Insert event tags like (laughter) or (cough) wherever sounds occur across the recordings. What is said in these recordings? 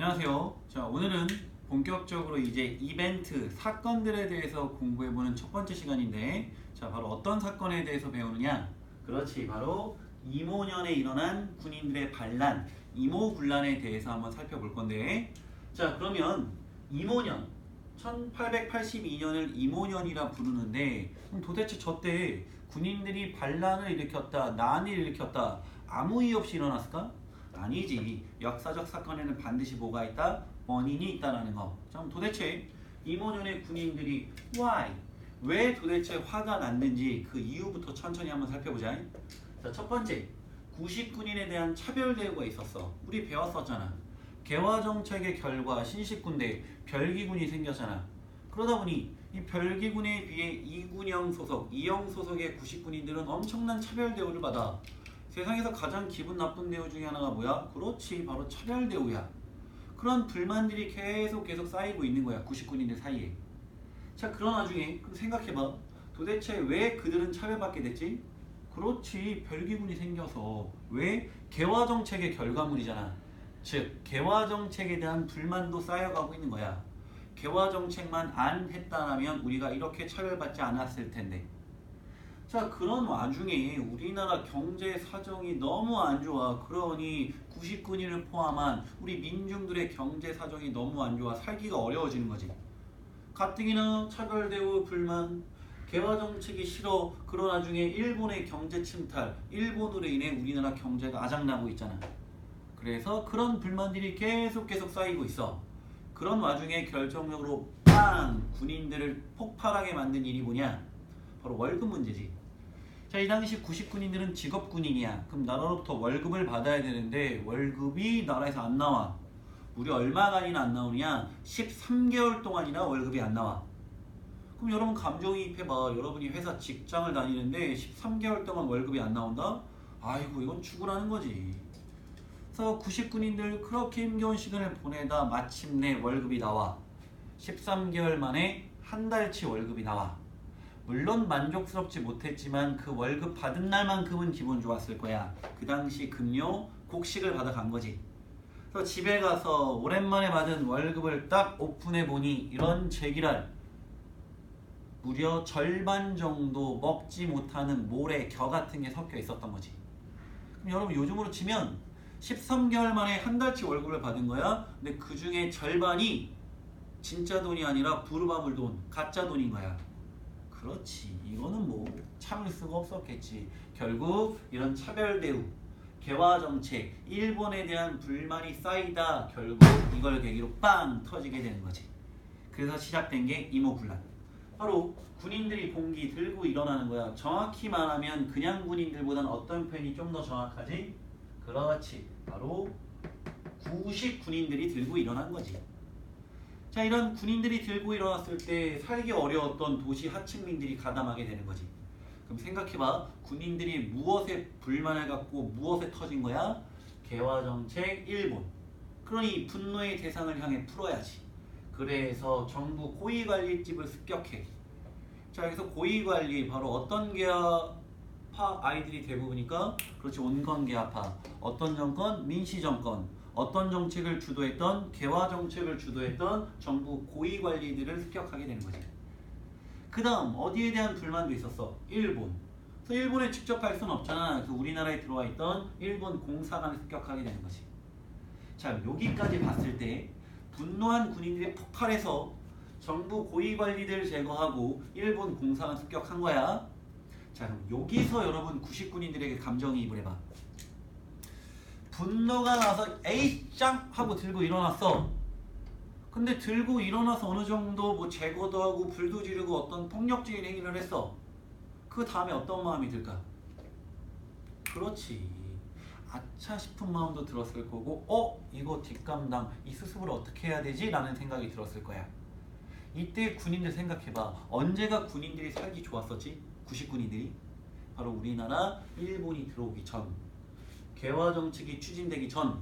안녕하세요. 자, 오늘은 본격적으로 이제 이벤트 사건들에 대해서 공부해보는 첫 번째 시간인데, 자, 바로 어떤 사건에 대해서 배우느냐? 그렇지, 바로 이모년에 일어난 군인들의 반란, 이모군란에 대해서 한번 살펴볼 건데, 자, 그러면 이모년, 1882년을 이모년이라 부르는데, 도대체 저때 군인들이 반란을 일으켰다, 난을 일으켰다, 아무 이유 없이 일어났을까? 아니지. 역사적 사건에는 반드시 뭐가 있다? 원인이 있다라는 거. 자, 그럼 도대체 이모년의 군인들이 why? 왜 도대체 화가 났는지 그 이유부터 천천히 한번 살펴보자. 자, 첫 번째. 구식군인에 대한 차별 대우가 있었어. 우리 배웠었잖아. 개화 정책의 결과 신식군대 별기군이 생겼잖아. 그러다 보니 이 별기군에 비해 이군형 소속, 이형 소속의 구식군인들은 엄청난 차별 대우를 받아. 세상에서 가장 기분 나쁜 대우 중에 하나가 뭐야? 그렇지. 바로 차별 대우야. 그런 불만들이 계속 계속 쌓이고 있는 거야. 99인들 사이에. 자 그런 와중에 생각해봐. 도대체 왜 그들은 차별받게 됐지? 그렇지. 별기군이 생겨서. 왜? 개화 정책의 결과물이잖아. 즉 개화 정책에 대한 불만도 쌓여가고 있는 거야. 개화 정책만 안 했다면 우리가 이렇게 차별받지 않았을 텐데 자 그런 와중에 우리나라 경제 사정이 너무 안 좋아. 그러니 99인을 포함한 우리 민중들의 경제 사정이 너무 안 좋아. 살기가 어려워지는 거지. 가뜩이나 차별 대우 불만 개화 정책이 싫어. 그런 와중에 일본의 경제 침탈 일본으로 인해 우리나라 경제가 아작나고 있잖아. 그래서 그런 불만들이 계속 계속 쌓이고 있어. 그런 와중에 결정적으로 빵! 군인들을 폭발하게 만든 일이 뭐냐? 바로 월급 문제지 자, 이 당시 99인들은 직업 군인이야. 그럼 나라로부터 월급을 받아야 되는데 월급이 나라에서 안 나와. 무려 얼마간이나 안 나오느냐? 13개월 동안이나 월급이 안 나와. 그럼 여러분 감정이입해 봐. 여러분이 회사 직장을 다니는데 13개월 동안 월급이 안 나온다? 아이고 이건 죽으라는 거지. 그래서 99인들 그렇게 힘겨운 시간을 보내다 마침내 월급이 나와. 13개월 만에 한 달치 월급이 나와. 물론 만족스럽지 못했지만 그 월급 받은 날만큼은 기분 좋았을 거야. 그 당시 급료 곡식을 받아간 거지. 그래서 집에 가서 오랜만에 받은 월급을 딱 오픈해 보니 이런 제기랄 무려 절반 정도 먹지 못하는 모래 겨 같은 게 섞여 있었던 거지. 그럼 여러분 요즘으로 치면 13개월 만에 한 달치 월급을 받은 거야. 근데 그 중에 절반이 진짜 돈이 아니라 부르바물 돈, 가짜 돈인 거야. 그렇지. 이거는 뭐 참을 수가 없었겠지. 결국 이런 차별 대우, 개화 정책, 일본에 대한 불만이 쌓이다 결국 이걸 계기로 빵 터지게 되는 거지. 그래서 시작된 게 이모군란. 바로 군인들이 봉기 들고 일어나는 거야. 정확히 말하면 그냥 군인들보단 어떤 편이 좀 더 정확하지? 그렇지. 바로 구식 군인들이 들고 일어난 거지. 자 이런 군인들이 들고 일어났을 때 살기 어려웠던 도시 하층민들이 가담하게 되는 거지. 그럼 생각해봐. 군인들이 무엇에 불만을 갖고 무엇에 터진 거야? 개화 정책 일본. 그러니 분노의 대상을 향해 풀어야지. 그래서 정부 고위관리집을 습격해. 자 여기서 고위관리 바로 어떤 계파파 아이들이 대부분이니까 그렇지 온건계파파 어떤 정권? 민시정권 어떤 정책을 주도했던 개화 정책을 주도했던 정부 고위 관리들을 습격하게 되는 거지. 그 다음 어디에 대한 불만도 있었어? 일본. 그래서 일본에 직접 갈 수는 없잖아. 그 우리나라에 들어와 있던 일본 공사관을 습격하게 되는 거지. 자 여기까지 봤을 때 분노한 군인들이 폭발해서 정부 고위 관리들 제거하고 일본 공사관 습격한 거야. 자 그럼 여기서 여러분 90군인들에게 감정이입을 해봐. 분노가 나서 에이 짱 하고 들고 일어났어. 근데 들고 일어나서 어느 정도 뭐 제거도 하고 불도 지르고 어떤 폭력적인 행위를 했어. 그 다음에 어떤 마음이 들까? 그렇지. 아차 싶은 마음도 들었을 거고, 어? 이거 뒷감당, 이 수습을 어떻게 해야 되지? 라는 생각이 들었을 거야. 이때 군인들 생각해봐. 언제가 군인들이 살기 좋았었지? 90군인들이? 바로 우리나라 일본이 들어오기 전. 개화 정책이 추진되기 전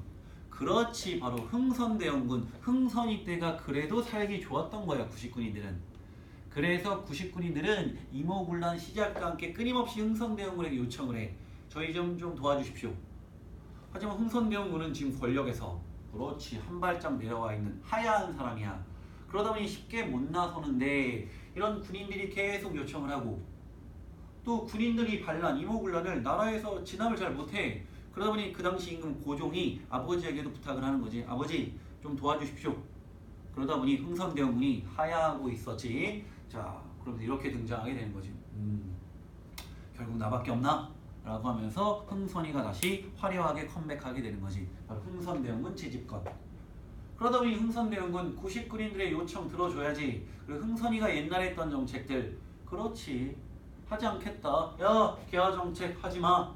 그렇지 바로 흥선대원군 흥선 이 때가 그래도 살기 좋았던 거야 99인들은 그래서 99인들은 이모군란 시작과 함께 끊임없이 흥선대원군에게 요청을 해 저희 좀 좀 도와주십시오 하지만 흥선대원군은 지금 권력에서 그렇지 한 발짝 내려와 있는 하얀 사람이야. 그러다 보니 쉽게 못 나서는데 이런 군인들이 계속 요청을 하고 또 군인들이 반란 이모군란을 나라에서 진압을 잘 못해. 그러다 보니 그 당시 임금 고종이 아버지에게도 부탁을 하는 거지. 아버지 좀 도와주십시오. 그러다 보니 흥선대원군이 하야하고 있었지. 자, 그러면서 이렇게 등장하게 되는 거지. 음, 결국 나밖에 없나? 라고 하면서 흥선이가 다시 화려하게 컴백하게 되는 거지. 바로 흥선대원군 채집건. 그러다 보니 흥선대원군 90군인들의 요청 들어줘야지. 그리고 흥선이가 옛날에 했던 정책들 그렇지 하지 않겠다. 야 개화 정책 하지 마.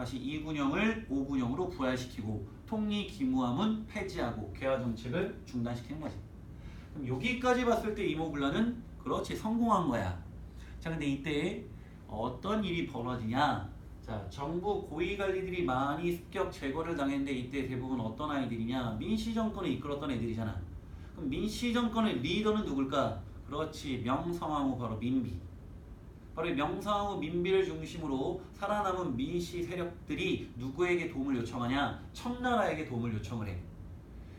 다시 2군형을 5군형으로 부활시키고 통리 기무함은 폐지하고 개화 정책을 중단시키는 거지. 그럼 여기까지 봤을 때 이모군란은 그렇지 성공한 거야. 자 근데 이때 어떤 일이 벌어지냐? 자 정부 고위 관리들이 많이 습격 제거를 당했는데 이때 대부분 어떤 아이들이냐? 민씨 정권을 이끌었던 애들이잖아. 그럼 민씨 정권의 리더는 누굴까? 그렇지 명성황후 바로 민비. 바로 이 명성황후 민비를 중심으로 살아남은 민씨 세력들이 누구에게 도움을 요청하냐? 청나라에게 도움을 요청을 해.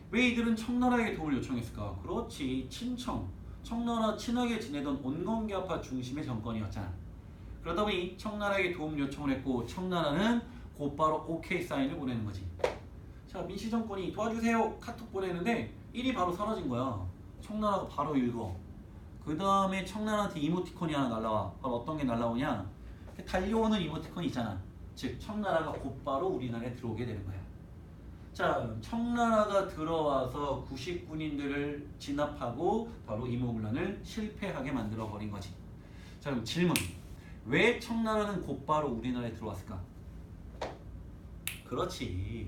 왜 이들은 청나라에게 도움을 요청했을까? 그렇지 친청 청나라 친하게 지내던 온건계아파 중심의 정권이었잖아 그러다 보니 청나라에게 도움 요청을 했고 청나라는 곧바로 오케이 사인을 보내는 거지 자 민씨 정권이 도와주세요 카톡 보내는데 일이 바로 사라진 거야 청나라가 바로 읽어 그 다음에 청나라한테 이모티콘이 하나 날라와 바로 어떤 게 날라오냐 달려오는 이모티콘이 있잖아 즉 청나라가 곧바로 우리나라에 들어오게 되는 거야 자, 청나라가 들어와서 90군인들을 진압하고 바로 이모군란을 실패하게 만들어 버린 거지. 자, 그럼 질문. 왜 청나라는 곧바로 우리나라에 들어왔을까? 그렇지.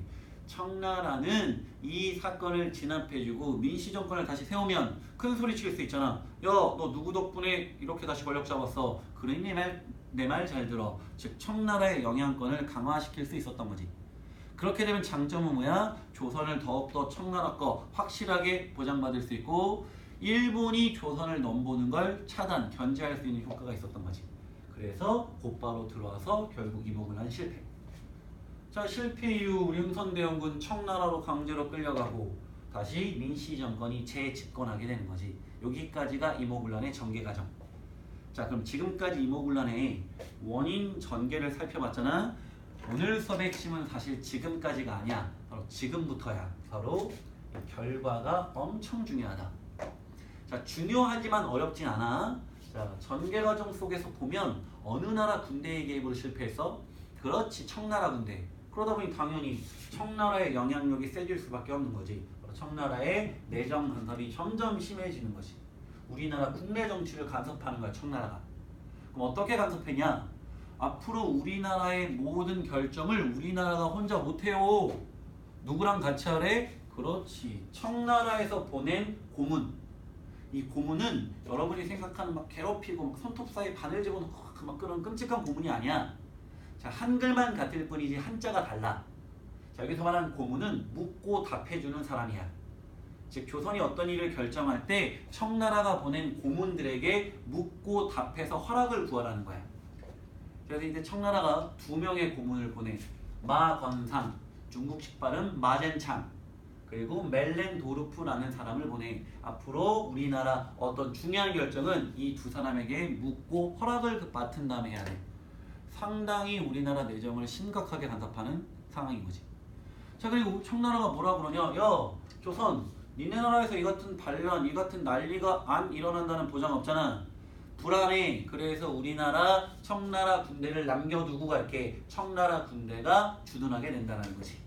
청나라는 이 사건을 진압해주고 민씨 정권을 다시 세우면 큰 소리 칠 수 있잖아. 야, 너 누구 덕분에 이렇게 다시 권력 잡았어? 그러니 내 말 잘 들어. 즉, 청나라의 영향권을 강화시킬 수 있었던 거지. 그렇게 되면 장점은 뭐야? 조선을 더욱더 청나라 거 확실하게 보장받을 수 있고 일본이 조선을 넘보는 걸 차단, 견제할 수 있는 효과가 있었던 거지. 그래서 곧바로 들어와서 결국 이모군란 실패. 자 실패 이후 우리 흥선대원군 청나라로 강제로 끌려가고 다시 민씨 정권이 재집권하게 되는 거지. 여기까지가 이모군란의 전개 과정. 자 그럼 지금까지 이모군란의 원인 전개를 살펴봤잖아. 오늘 수업의 핵심은 사실 지금까지가 아니야. 바로 지금부터야. 바로 결과가 엄청 중요하다. 자, 중요하지만 어렵진 않아. 자, 전개 과정 속에서 보면 어느 나라 군대의 개입으로 실패했어? 그렇지, 청나라 군대. 그러다 보니 당연히 청나라의 영향력이 세질 수밖에 없는 거지. 청나라의 내정 간섭이 점점 심해지는 것이. 우리나라 국내 정치를 간섭하는 거야, 청나라가. 그럼 어떻게 간섭했냐? 앞으로 우리나라의 모든 결정을 우리나라가 혼자 못해요. 누구랑 같이 하래? 그렇지. 청나라에서 보낸 고문. 이 고문은 여러분이 생각하는 막 괴롭히고 막 손톱 사이 바늘 집어넣고 막 그런 끔찍한 고문이 아니야. 자, 한글만 같을 뿐이지 한자가 달라. 자, 여기서 말하는 고문은 묻고 답해주는 사람이야. 즉 조선이 어떤 일을 결정할 때 청나라가 보낸 고문들에게 묻고 답해서 허락을 구하라는 거야. 그래서 이제 청나라가 두 명의 고문을 보내 마건상 중국식 발음 마젠창 그리고 멜렌 도르프라는 사람을 보내 앞으로 우리나라 어떤 중요한 결정은 이 두 사람에게 묻고 허락을 받은 다음에 해야 돼. 상당히 우리나라 내정을 심각하게 간섭하는 상황인 거지. 자 그리고 청나라가 뭐라 그러냐? 야 조선 니네 나라에서 이 같은 반란, 이 같은 난리가 안 일어난다는 보장 없잖아. 불안해. 그래서 우리나라 청나라 군대를 남겨두고 갈게. 청나라 군대가 주둔하게 된다는 거지.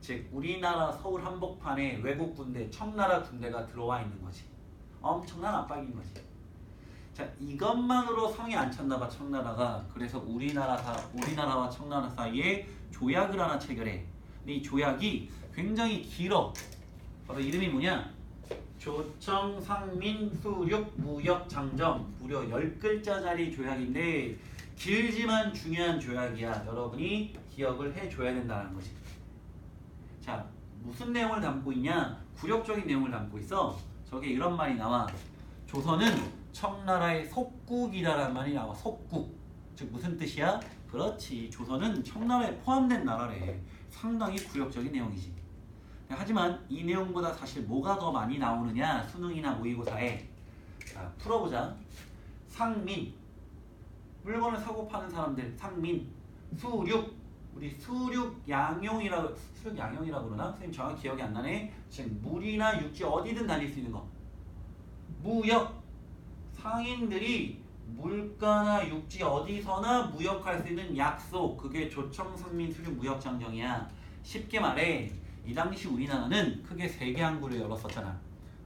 즉 우리나라 서울 한복판에 외국 군대, 청나라 군대가 들어와 있는 거지. 엄청난 압박인 거지. 자 이것만으로 성이 안 찼나 봐 청나라가. 그래서 우리나라 사, 우리나라와 청나라 사이에 조약을 하나 체결해. 근데 이 조약이 굉장히 길어. 바로 이름이 뭐냐? 조청 상민 수륙 무역 장정 무려 10글자짜리 조약인데 길지만 중요한 조약이야. 여러분이 기억을 해줘야 된다는 거지. 자, 무슨 내용을 담고 있냐? 굴욕적인 내용을 담고 있어. 저게 이런 말이 나와. 조선은 청나라의 속국이라는 말이 나와. 속국. 즉 무슨 뜻이야? 그렇지. 조선은 청나라에 포함된 나라래. 상당히 굴욕적인 내용이지. 하지만 이 내용보다 사실 뭐가 더 많이 나오느냐 수능이나 모의고사에 자 풀어보자 상민 물건을 사고 파는 사람들 상민 수륙 우리 수륙 양용이라고 수륙 양용이라고 그러나 선생님 정확히 기억이 안 나네 지금 물이나 육지 어디든 다닐 수 있는 거 무역 상인들이 물가나 육지 어디서나 무역할 수 있는 약속. 그게 조청상민 수륙 무역장정이야. 쉽게 말해 이 당시 우리나라는 크게 세 개 항구를 열었었잖아.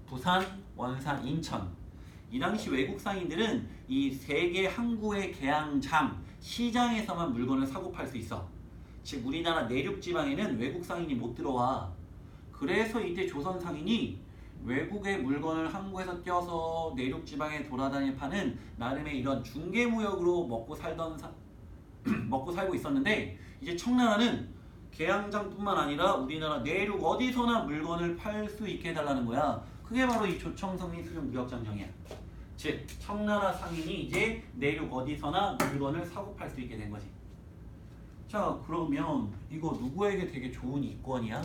부산, 원산, 인천. 이 당시 외국 상인들은 이 세 개 항구의 개항장 시장에서만 물건을 사고 팔 수 있어. 즉 우리나라 내륙 지방에는 외국 상인이 못 들어와. 그래서 이때 조선 상인이 외국의 물건을 항구에서 떼어서 내륙 지방에 돌아다니 파는 나름의 이런 중개 무역으로 먹고 살던 사- (clears throat) 먹고 살고 있었는데 이제 청나라는 개항장뿐만 아니라 우리나라 내륙 어디서나 물건을 팔 수 있게 해달라는 거야. 그게 바로 이 조청성민 수령 무역장정이야. 즉 청나라 상인이 이제 내륙 어디서나 물건을 사고 팔 수 있게 된 거지. 자 그러면 이거 누구에게 되게 좋은 이권이야?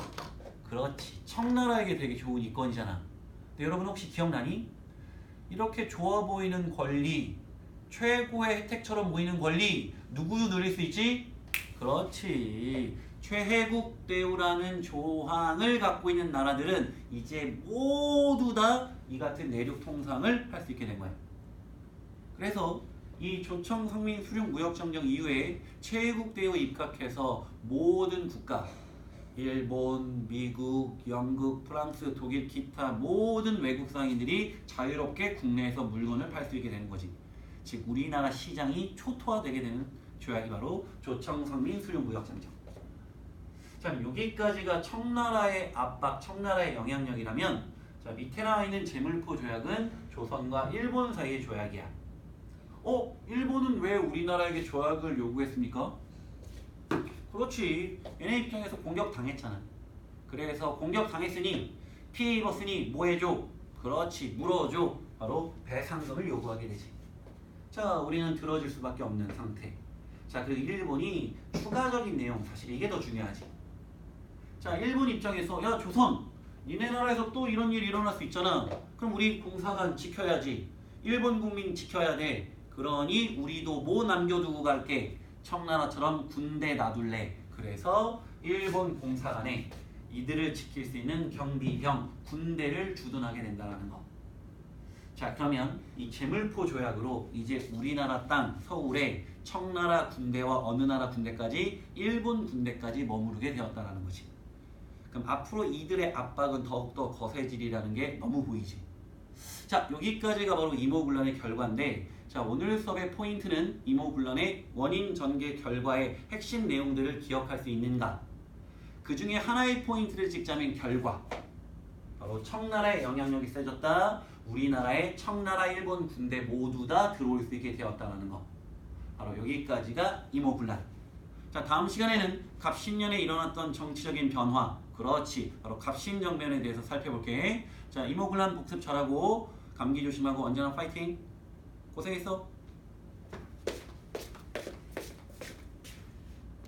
그렇지 청나라에게 되게 좋은 이권이잖아. 근데 여러분 혹시 기억나니? 이렇게 좋아 보이는 권리, 최고의 혜택처럼 보이는 권리 누구도 누릴 수 있지? 그렇지. 최혜국 대우라는 조항을 갖고 있는 나라들은 이제 모두 다 이 같은 내륙 통상을 할 수 있게 된 거야. 그래서 이 조청 상민 수륙 무역 정정 이후에 최혜국 대우에 입각해서 모든 국가 일본, 미국, 영국, 프랑스, 독일, 기타 모든 외국 상인들이 자유롭게 국내에서 물건을 팔 수 있게 되는 거지. 즉 우리나라 시장이 초토화되게 되는 조약이 바로 조청성민 수령무역장정. 자 여기까지가 청나라의 압박, 청나라의 영향력이라면 자 밑에 나와 있는 제물포 조약은 조선과 일본 사이의 조약이야. 어? 일본은 왜 우리나라에게 조약을 요구했습니까? 그렇지. 얘네 입장에서 공격 당했잖아. 그래서 공격 당했으니 피해 입었으니 뭐 해줘? 그렇지. 물어줘. 바로 배상금을 요구하게 되지. 자, 우리는 들어줄 수밖에 없는 상태. 자, 그리고 일본이 추가적인 내용 사실 이게 더 중요하지. 자, 일본 입장에서 야 조선, 니네 나라에서 또 이런 일이 일어날 수 있잖아. 그럼 우리 공사관 지켜야지. 일본 국민 지켜야 돼. 그러니 우리도 뭐 남겨두고 갈게. 청나라처럼 군대 놔둘래. 그래서 일본 공사관에 이들을 지킬 수 있는 경비병, 군대를 주둔하게 된다는 거. 자 그러면 이 제물포 조약으로 이제 우리나라 땅 서울에 청나라 군대와 어느 나라 군대까지 일본 군대까지 머무르게 되었다라는 거지. 그럼 앞으로 이들의 압박은 더욱더 거세지리라는 게 너무 보이지. 자 여기까지가 바로 이모군란의 결과인데 자 오늘 수업의 포인트는 이모군란의 원인 전개 결과의 핵심 내용들을 기억할 수 있는가? 그 중에 하나의 포인트를 찍자면 결과. 바로 청나라의 영향력이 세졌다. 우리나라의 청나라 일본 군대 모두 다 들어올 수 있게 되었다는 거. 바로 여기까지가 이모군란. 자 다음 시간에는 갑신년에 일어났던 정치적인 변화. 그렇지. 바로 갑신정변에 대해서 살펴볼게. 자 이모군란 복습 잘하고 감기 조심하고 언제나 파이팅. 고생했어.